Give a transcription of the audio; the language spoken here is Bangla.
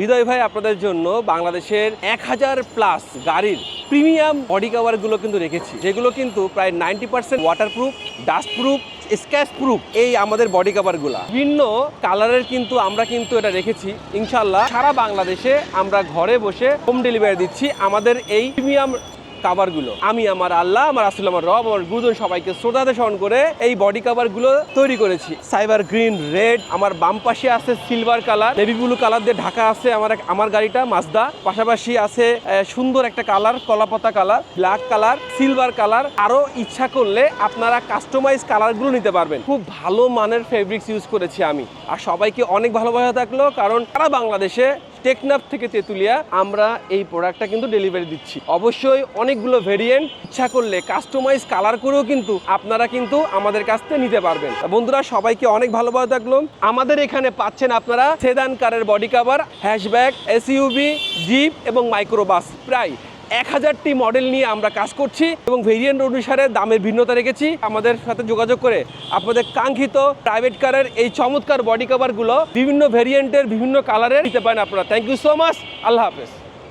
হৃদয় ভাই, আপনাদের জন্য বাংলাদেশের এক হাজার প্লাস গাড়ির প্রিমিয়াম বডি কাভারগুলো কিন্তু রেখেছি। যেগুলো কিন্তু প্রায় ninety percent water proof dust proof scratch proof এই আমাদের বডি কাভারগুলো বিভিন্ন কালারের কিন্তু আমরা কিন্তু এটা রেখেছি। ইনশাল্লাহ সারা বাংলাদেশে আমরা ঘরে বসে হোম ডেলিভারি দিচ্ছি। আমাদের এই প্রিমিয়াম কাভারগুলো আমি আমার আল্লাহ, আমার আসল আমার রব, আমার গুরুজন সবাইকে শ্রদ্ধাতে স্মরণ করে এই বডি কাভারগুলো তৈরি করেছি। সাইবার গ্রিন রেড আমার বাম পাশে আছে silver colour navy blue colour দিয়ে ঢাকা আছে আমার আমার গাড়িটা মাজদা পাশাপাশি আছে সুন্দর একটা colour কলাপাতা colour black colour silver colour আরও ইচ্ছা করলে আপনারা কাস্টমাইজ কালারগুলো নিতে পারবেন। খুব ভালো মানের ফেব্রিক্স ইউজ করেছি আমি। আর সবাইকে অনেক ভালোবাসা থাকল, কারণ তারা বাংলাদেশে টেকনাফ থেকে তেঁতুলিয়া, আমরা এই প্রোডাক্টটা কিন্তু ডেলিভারি দিচ্ছি। অবশ্যই অনেকগুলো ভেরিয়েন্ট ইচ্ছা করলে কাস্টমাইজ কালার করেও কিন্তু আপনারা কিন্তু আমাদের কাছ থেকে নিতে পারবেন। বন্ধুরা, সবাইকে অনেক ভালোভাবে থাকল। আমাদের এখানে পাচ্ছেন আপনারা সেদান কারের body cover hatchback SUV jeep এবং মাইক্রোবাস প্রায় এক হাজারটি মডেল নিয়ে আমরা কাজ করছি এবং ভেরিয়েন্ট অনুসারে দামের ভিন্নতা রেখেছি। আমাদের সাথে যোগাযোগ করে আপনাদের কাঙ্ক্ষিত প্রাইভেট কারের এই চমৎকার বডি কাভারগুলো বিভিন্ন ভেরিয়েন্টের বিভিন্ন কালারের নিতে পারেন আপনারা। থ্যাংক ইউ সো মাচ আল্লাহ হাফেজ।